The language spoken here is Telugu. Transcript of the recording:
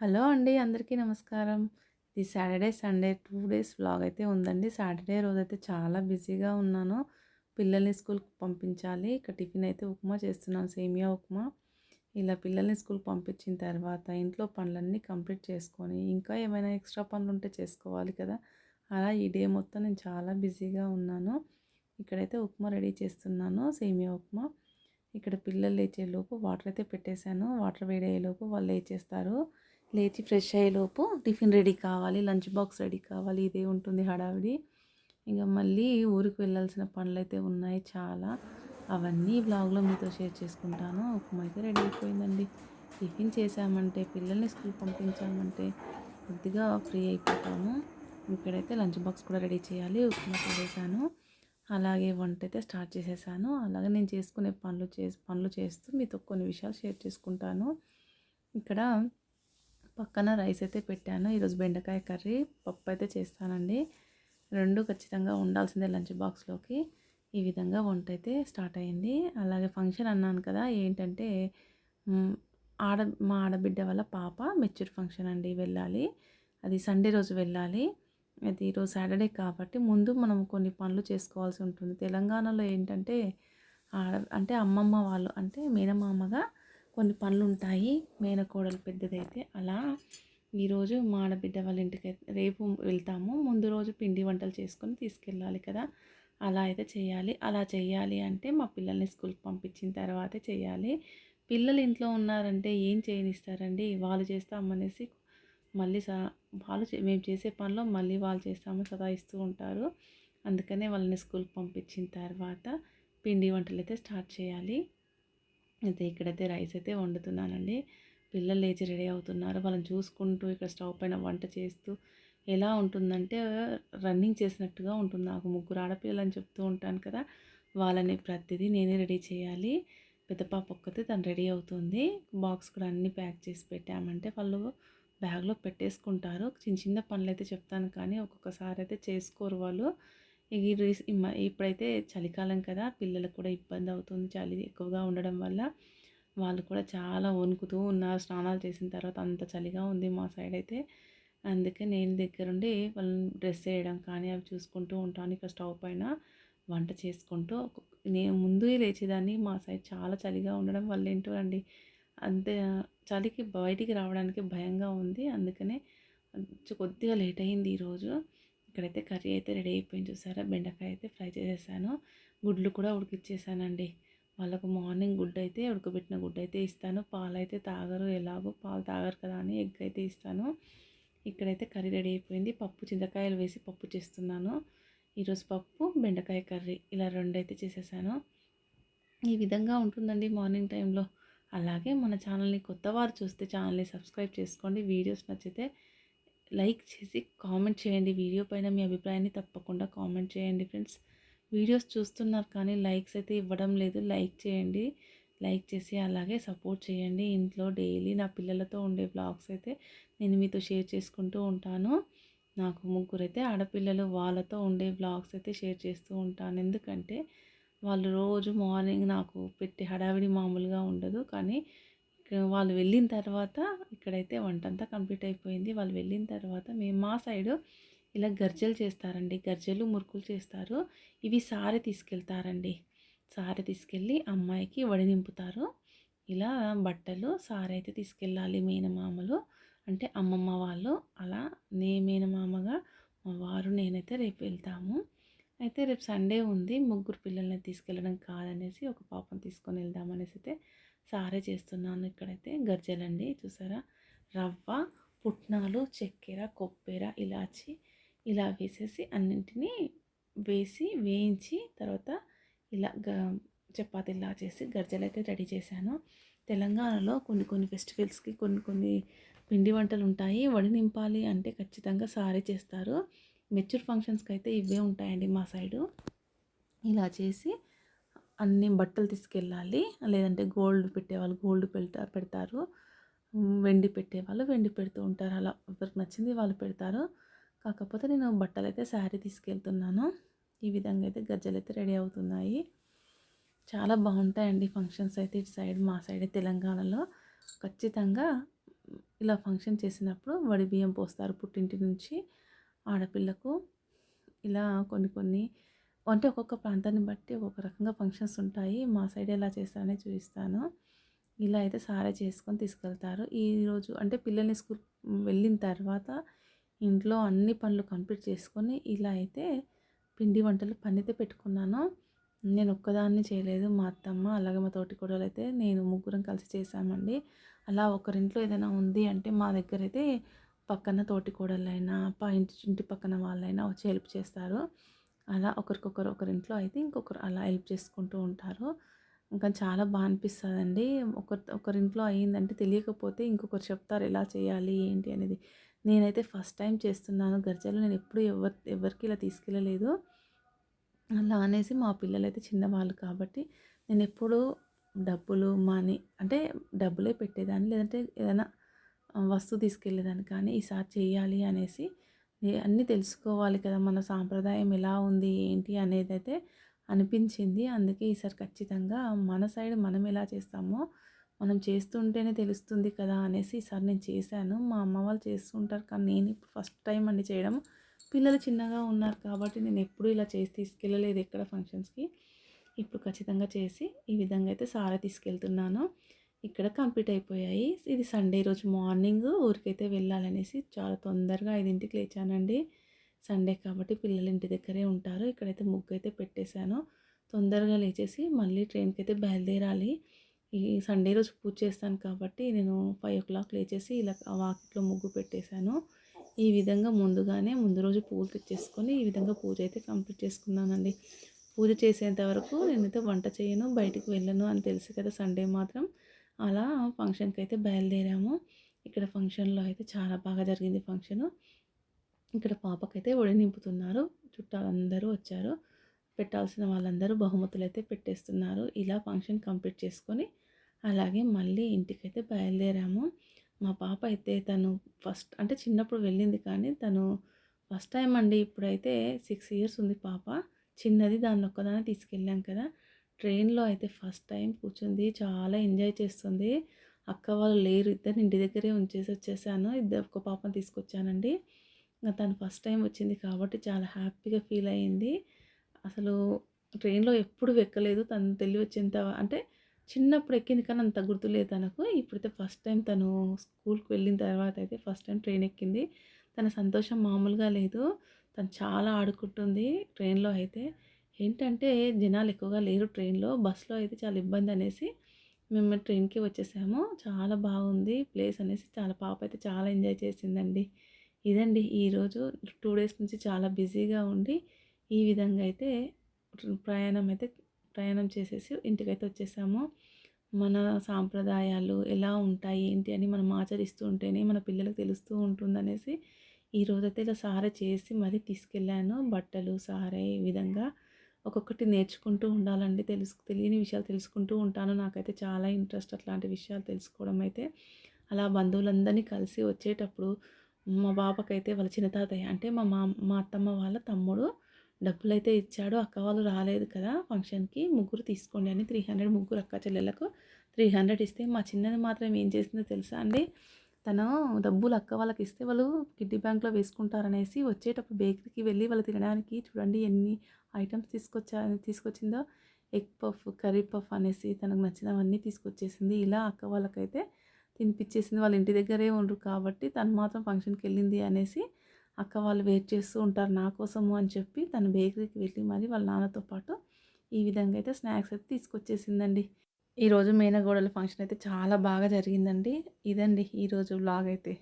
హలో అండి అందరికీ నమస్కారం. ఇది Saturday Sunday two days vlog అయితే ఉందండి. సాటర్డే రోజైతే చాలా బిజీగా ఉన్నాను. పిల్లల్ని స్కూల్కి పంపించాలి. ఇక టిఫిన్ అయితే ఉప్మా చేస్తున్నాను సేమియా ఉప్మా. ఇలా పిల్లల్ని స్కూల్కి పంపించిన తర్వాత ఇంట్లో పనులన్నీ కంప్లీట్ చేసుకొని ఇంకా ఏమైనా ఎక్స్ట్రా పనులు ఉంటే చేసుకోవాలి కదా. అలా ఈ డే మొత్తం నేను చాలా బిజీగా ఉన్నాను. ఇక్కడైతే ఉప్మా రెడీ చేస్తున్నాను సేమియా ఉప్మా. ఇక్కడ పిల్లలు లేచేలోపు వాటర్ అయితే పెట్టేశాను. వాటర్ వేడయ్యేలోపు వాళ్ళు లేచేస్తారు. లేచి ఫ్రెష్ అయ్యేలోపు టిఫిన్ రెడీ కావాలి లంచ్ బాక్స్ రెడీ కావాలి ఇదే ఉంటుంది హడావిడి. ఇంకా మళ్ళీ ఊరికి వెళ్ళాల్సిన పనులు అయితే ఉన్నాయి చాలా. అవన్నీ బ్లాగ్లో మీతో షేర్ చేసుకుంటాను. ఉప్మా అయితే రెడీ అయిపోయిందండి. టిఫిన్ చేసామంటే పిల్లల్ని స్కూల్ పంపించామంటే కొద్దిగా ఫ్రీ అయిపోతాము. ఇక్కడైతే లంచ్ బాక్స్ కూడా రెడీ చేయాలి ఉప్మా చేశాను అలాగే వంట అయితే స్టార్ట్ చేసేసాను. అలాగే నేను చేసుకునే పనులు చేసి పనులు చేస్తూ మీతో కొన్ని విషయాలు షేర్ చేసుకుంటాను. ఇక్కడ పక్కన రైస్ అయితే పెట్టాను. ఈరోజు బెండకాయ కర్రీ పప్పు అయితే చేస్తానండి. రెండు ఖచ్చితంగా ఉండాల్సిందే లంచ్ బాక్స్లోకి. ఈ విధంగా వంట అయితే స్టార్ట్ అయింది. అలాగే ఫంక్షన్ అన్నాను కదా ఏంటంటే ఆడ మా ఆడబిడ్డ వల్ల పాప మెచ్యూర్ ఫంక్షన్ అండి వెళ్ళాలి. అది సండే రోజు వెళ్ళాలి. అది ఈరోజు సాటర్డే కాబట్టి ముందు మనం కొన్ని పనులు చేసుకోవాల్సి ఉంటుంది. తెలంగాణలో ఏంటంటే ఆడ అంటే అమ్మమ్మ వాళ్ళు అంటే మేనమామగా కొన్ని పనులు ఉంటాయి మేనకోడలు పెద్దదైతే అలా ఈరోజు మా ఆడబిడ్డ వాళ్ళ ఇంటికి రేపు వెళ్తాము. ముందు రోజు పిండి వంటలు చేసుకొని తీసుకెళ్ళాలి కదా. అలా అయితే చేయాలి. అలా చేయాలి అంటే మా పిల్లల్ని స్కూల్కి పంపించిన తర్వాతే చేయాలి. పిల్లలు ఇంట్లో ఉన్నారంటే ఏం చేయనిస్తారండి? వాళ్ళు చేస్తామనేసి మళ్ళీ సా వాళ్ళు మేము చేసే పనిలో మళ్ళీ వాళ్ళు చేస్తామని సతాయిస్తూ ఉంటారు. అందుకనే వాళ్ళని స్కూల్కి పంపించిన తర్వాత పిండి వంటలు అయితే స్టార్ట్ చేయాలి. అయితే ఇక్కడైతే రైస్ అయితే వండుతున్నానండి. పిల్లలు లేచి రెడీ అవుతున్నారు. వాళ్ళని చూసుకుంటూ ఇక్కడ స్టవ్ పైన వంట చేస్తూ ఎలా ఉంటుందంటే రన్నింగ్ చేసినట్టుగా ఉంటుంది. నాకు ముగ్గురు ఆడపిల్లని అని చెప్తూ ఉంటాను కదా వాళ్ళని ప్రతిదీ నేనే రెడీ చేయాలి. పెద్ద పాప ఒక్కతే తను రెడీ అవుతుంది. బాక్స్ కూడా అన్నీ ప్యాక్ చేసి పెట్టామంటే వాళ్ళు బ్యాగ్లో పెట్టేసుకుంటారు. చిన్న చిన్న పనులు అయితే చెప్తాను కానీ ఒక్కొక్కసారి అయితే చేసుకోరు వాళ్ళు. ఈ ఇప్పుడైతే చలికాలం కదా పిల్లలకు కూడా ఇబ్బంది అవుతుంది చలి ఎక్కువగా ఉండడం వల్ల. వాళ్ళు కూడా చాలా వణుకుతూ ఉన్నారు స్నానాలు చేసిన తర్వాత అంత చలిగా ఉంది మా సైడ్ అయితే. అందుకే నేను దగ్గరుండి వాళ్ళని డ్రెస్ వేయడం కానీ అవి చూసుకుంటూ ఉంటాను ఇక స్టవ్ పైన వంట చేసుకుంటూ. నేను ముందు లేచేదాన్ని మా సైడ్ చాలా చలిగా ఉండడం వల్ల ఏంటో అండి అంతే చలికి బయటికి రావడానికి భయంగా ఉంది. అందుకనే కొద్దిగా లేట్ అయింది ఈరోజు ఇక్కడైతే కర్రీ అయితే రెడీ అయిపోయింది చూసారా? బెండకాయ అయితే ఫ్రై చేసేసాను. గుడ్లు కూడా ఉడికిచ్చేసానండి. వాళ్ళకు మార్నింగ్ గుడ్ అయితే ఉడకబెట్టిన గుడ్డు అయితే ఇస్తాను. పాలు అయితే తాగరు ఎలాగో పాలు తాగరు కదా అని ఎగ్ అయితే ఇస్తాను. ఇక్కడైతే కర్రీ రెడీ అయిపోయింది. పప్పు చింతకాయలు వేసి పప్పు చేస్తున్నాను. ఈరోజు పప్పు బెండకాయ కర్రీ ఇలా రెండు అయితే చేసేసాను. ఈ విధంగా ఉంటుందండి మార్నింగ్ టైంలో. అలాగే మన ఛానల్ని కొత్త వారు చూస్తే ఛానల్ని సబ్స్క్రైబ్ చేసుకోండి. వీడియోస్ నచ్చితే లైక్ చేసి కామెంట్ చేయండి. వీడియో పైన మీ అభిప్రాయాన్ని తప్పకుండా కామెంట్ చేయండి ఫ్రెండ్స్. వీడియోస్ చూస్తున్నారు కానీ లైక్స్ అయితే ఇవ్వడం లేదు. లైక్ చేయండి. లైక్ చేసి అలాగే సపోర్ట్ చేయండి. ఇంట్లో డైలీ నా పిల్లలతో ఉండే బ్లాగ్స్ అయితే నేను మీతో షేర్ చేసుకుంటూ ఉంటాను. నాకు ముగ్గురు అయితే ఆడపిల్లలు వాళ్ళతో ఉండే బ్లాగ్స్ అయితే షేర్ చేస్తూ ఉంటాను. ఎందుకంటే వాళ్ళు రోజు మార్నింగ్ నాకు పెట్టే హడావిడి మామూలుగా ఉండదు. కానీ వాళ్ళు వెళ్ళిన తర్వాత ఇక్కడైతే వంట అంతా కంప్లీట్ అయిపోయింది. వాళ్ళు వెళ్ళిన తర్వాత మేము మా సైడు ఇలా గర్జలు చేస్తారండి. గర్జలు మురుకులు చేస్తారు. ఇవి సారె తీసుకెళ్తారండి. సారె తీసుకెళ్ళి అమ్మాయికి వడి నింపుతారు ఇలా బట్టలు సారె అయితే తీసుకెళ్ళాలి మేనమామలు. అంటే అమ్మమ్మ వాళ్ళు. అలా నే మేనమామగా మా వారు నేనైతే రేపు వెళ్తాము. అయితే రేపు సండే ఉంది. ముగ్గురు పిల్లల్ని తీసుకెళ్ళడం కాదనేసి ఒక పాపం తీసుకొని వెళ్దామనేసి అయితే సారే చేస్తున్నాను ఇక్కడైతే గజ్జలండి చూసారా? రవ్వ పుట్నాలు చక్కెర కొబ్బెర ఇలాచి ఇలా వేసేసి అన్నింటినీ వేసి వేయించి తర్వాత ఇలా గ చపాతీలా చేసి గర్జలు అయితే రెడీ చేశాను. తెలంగాణలో కొన్ని కొన్ని ఫెస్టివల్స్కి కొన్ని కొన్ని పిండి వంటలు ఉంటాయి. వడి నింపాలి అంటే ఖచ్చితంగా సారీ చేస్తారు. మెచ్యూర్ ఫంక్షన్స్కి అయితే ఇవే ఉంటాయండి మా సైడు. ఇలా చేసి అన్ని బట్టలు తీసుకెళ్ళాలి. లేదంటే గోల్డ్ పెట్టేవాళ్ళు గోల్డ్ పెడతా పెడతారు. వెండి పెట్టేవాళ్ళు వెండి పెడుతూ ఉంటారు. అలా ఎవరికి నచ్చింది వాళ్ళు పెడతారు. కాకపోతే నేను బట్టలు అయితే శారీ తీసుకెళ్తున్నాను. ఈ విధంగా అయితే గజ్జలు అయితే రెడీ అవుతున్నాయి. చాలా బాగుంటాయండి ఫంక్షన్స్ అయితే ఇటు సైడ్ మా సైడ్ తెలంగాణలో. ఖచ్చితంగా ఇలా ఫంక్షన్ చేసినప్పుడు వడి బియ్యం పోస్తారు పుట్టింటి నుంచి ఆడపిల్లకు. ఇలా కొన్ని కొన్ని అంటే ఒక్కొక్క ప్రాంతాన్ని బట్టి ఒక్కొక్క రకంగా ఫంక్షన్స్ ఉంటాయి. మా సైడ్ ఎలా చేస్తారనే చూపిస్తాను. ఇలా అయితే సారే చేసుకొని తీసుకెళ్తారు. ఈరోజు అంటే పిల్లల్ని స్కూల్ వెళ్ళిన తర్వాత ఇంట్లో అన్ని పనులు కంప్లీట్ చేసుకొని ఇలా అయితే పిండి వంటలు పనితే పెట్టుకున్నాను. నేను ఒక్కదాన్ని చేయలేదు. మా అత్తమ్మ అలాగే మా తోటి కూడలు అయితే నేను ముగ్గురం కలిసి చేశామండి. అలా ఒకరింట్లో ఏదైనా ఉంది అంటే మా దగ్గర అయితే పక్కన తోటి కూడళ్ళైనా పా ఇంటి ఇంటి పక్కన వాళ్ళైనా వచ్చి హెల్ప్ చేస్తారు. అలా ఒకరికొకరు ఒకరింట్లో అయితే ఇంకొకరు అలా హెల్ప్ చేసుకుంటూ ఉంటారు. ఇంకా చాలా బాగా అనిపిస్తుందండి. ఒకరి ఒకరింట్లో అయ్యిందంటే తెలియకపోతే ఇంకొకరు చెప్తారు ఎలా చేయాలి ఏంటి అనేది. నేనైతే ఫస్ట్ టైం చేస్తున్నాను. గర్జలు నేను ఎప్పుడు ఎవరి ఎవరికి ఇలా తీసుకెళ్ళలేదు. అలా అనేసి మా పిల్లలు అయితే చిన్నవాళ్ళు కాబట్టి నేను ఎప్పుడు డబ్బులు మనీ అంటే డబ్బులే పెట్టేదాన్ని. లేదంటే ఏదైనా వస్తువు తీసుకెళ్ళేదాన్ని. కానీ ఈసారి చేయాలి అనేసి అన్నీ తెలుసుకోవాలి కదా మన సాంప్రదాయం ఎలా ఉంది ఏంటి అనేది అయితే అనిపించింది. అందుకే ఈసారి ఖచ్చితంగా మన సైడ్ మనం ఎలా చేస్తామో మనం చేస్తుంటేనే తెలుస్తుంది కదా అనేసి ఈసారి నేను చేశాను. మా అమ్మ వాళ్ళు చేస్తుంటారు కానీ నేను ఇప్పుడు ఫస్ట్ టైం అండి చేయడం. పిల్లలు చిన్నగా ఉన్నారు కాబట్టి నేను ఎప్పుడూ ఇలా చేసి తీసుకెళ్ళలేదు ఎక్కడ ఫంక్షన్స్కి. ఇప్పుడు ఖచ్చితంగా చేసి ఈ విధంగా అయితే సారా తీసుకెళ్తున్నాను. ఇక్కడ కంప్లీట్ అయిపోయాయి. ఇది సండే రోజు మార్నింగ్ ఊరికైతే వెళ్ళాలనేసి చాలా తొందరగా ఐదింటికి లేచానండి. సండే కాబట్టి పిల్లలు ఇంటి దగ్గరే ఉంటారు. ఇక్కడైతే ముగ్గు అయితే పెట్టేశాను. తొందరగా లేచేసి మళ్ళీ ట్రైన్కి అయితే బయలుదేరాలి. ఈ సండే రోజు పూజ చేస్తాను కాబట్టి నేను ఫైవ్ ఓ క్లాక్ లేచేసి ఇలా వాకిట్లో ముగ్గు పెట్టేశాను. ఈ విధంగా ముందుగానే ముందు రోజు పూలు తెచ్చేసుకొని ఈ విధంగా పూజ అయితే కంప్లీట్ చేసుకున్నానండి. పూజ చేసేంత వరకు నేనైతే వంట చేయను బయటికి వెళ్ళను అని తెలుసు కదా సండే మాత్రం. అలా ఫంక్షన్కి అయితే బయలుదేరాము. ఇక్కడ ఫంక్షన్లో అయితే చాలా బాగా జరిగింది ఫంక్షను. ఇక్కడ పాపకైతే ఒడి నింపుతున్నారు. చుట్టాలందరూ వచ్చారు. పెట్టాల్సిన వాళ్ళందరూ బహుమతులు అయితే పెట్టేస్తున్నారు. ఇలా ఫంక్షన్ కంప్లీట్ చేసుకొని అలాగే మళ్ళీ ఇంటికైతే బయలుదేరాము. మా పాప అయితే తను ఫస్ట్ అంటే చిన్నప్పుడు వెళ్ళింది కానీ తను ఫస్ట్ టైం అండి. ఇప్పుడైతే సిక్స్ ఇయర్స్ ఉంది పాప. చిన్నది దాన్ని ఒక్కదాన్ని తీసుకెళ్ళాం కదా. ట్రైన్లో అయితే ఫస్ట్ టైం కూర్చుంది. చాలా ఎంజాయ్ చేస్తుంది. అక్క వాళ్ళు లేరు. ఇద్దరు ఇంటి దగ్గరే ఉంచేసి వచ్చేసాను. ఇద్దరు ఒక పాపను తీసుకొచ్చానండి. తను ఫస్ట్ టైం వచ్చింది కాబట్టి చాలా హ్యాపీగా ఫీల్ అయ్యింది. అసలు ట్రైన్లో ఎప్పుడు ఎక్కలేదు తను తెలివి వచ్చేంత అంటే చిన్నప్పుడు ఎక్కింది కానీ అంత గుర్తులేదు తనకు. ఇప్పుడైతే ఫస్ట్ టైం తను స్కూల్కి వెళ్ళిన తర్వాత అయితే ఫస్ట్ టైం ట్రైన్ ఎక్కింది. తన సంతోషం మామూలుగా లేదు. తను చాలా ఆడుకుంటుంది ట్రైన్లో అయితే. ఏంటంటే జనాలు ఎక్కువగా లేరు ట్రైన్లో. బస్సులో అయితే చాలా ఇబ్బంది అనేసి మేము ట్రైన్కి వచ్చేసాము. చాలా బాగుంది ప్లేస్ అనేసి చాలా పాప అయితే చాలా ఎంజాయ్ చేసిందండి. ఇదండి ఈరోజు టూ డేస్ నుంచి చాలా బిజీగా ఉండి ఈ విధంగా అయితే ప్రయాణం అయితే ప్రయాణం చేసేసి ఇంటికైతే వచ్చేసాము. మన సాంప్రదాయాలు ఎలా ఉంటాయి ఏంటి అని మనం ఆచరిస్తూ ఉంటేనే మన పిల్లలకు తెలుస్తూ ఉంటుందనేసి ఈరోజైతే ఇలా సారే చేసి మరీ తీసుకెళ్ళాను. బట్టలు సారే ఈ విధంగా ఒక్కొక్కటి నేర్చుకుంటూ ఉండాలండి. తెలుసు తెలియని విషయాలు తెలుసుకుంటూ ఉంటాను. నాకైతే చాలా ఇంట్రెస్ట్ అట్లాంటి విషయాలు తెలుసుకోవడం అయితే. అలా బంధువులందరినీ కలిసి వచ్చేటప్పుడు మా బాబాకైతే వాళ్ళ చిన్న తాతయ్య అంటే మా మా మా అత్తమ్మ వాళ్ళ తమ్ముడు డబ్బులు అయితే ఇచ్చాడు. అక్క వాళ్ళు రాలేదు కదా ఫంక్షన్కి. ముగ్గురు తీసుకోండి అని త్రీ హండ్రెడ్ ముగ్గురు అక్క చెల్లెలకు త్రీ హండ్రెడ్ ఇస్తే మా చిన్నది మాత్రం ఏం చేసిందో తెలుసా అండి? తను డబ్బులు అక్క వాళ్ళకి ఇస్తే వాళ్ళు కిడ్డీ బ్యాంక్లో వేసుకుంటారనేసి వచ్చేటప్పుడు బేకరీకి వెళ్ళి వాళ్ళు తినడానికి చూడండి ఎన్ని ఐటమ్స్ తీసుకొచ్చా తీసుకొచ్చిందో ఎగ్ పఫ్ కర్రీ పఫ్ అనేసి తనకు నచ్చినవన్నీ తీసుకొచ్చేసింది. ఇలా అక్క వాళ్ళకైతే తినిపించేసింది వాళ్ళ ఇంటి దగ్గరే ఉండరు కాబట్టి తను మాత్రం ఫంక్షన్కి వెళ్ళింది అనేసి అక్క వాళ్ళు వెయిట్ చేస్తూ ఉంటారు నా కోసము అని చెప్పి తను బేకరీకి వెళ్ళి మరి వాళ్ళ నాన్నతో పాటు ఈ విధంగా అయితే స్నాక్స్ అయితే తీసుకొచ్చేసిందండి. ఈరోజు మేనగోడల ఫంక్షన్ అయితే చాలా బాగా జరిగిందండి. ఇదండి ఈరోజు బ్లాగ్ అయితే.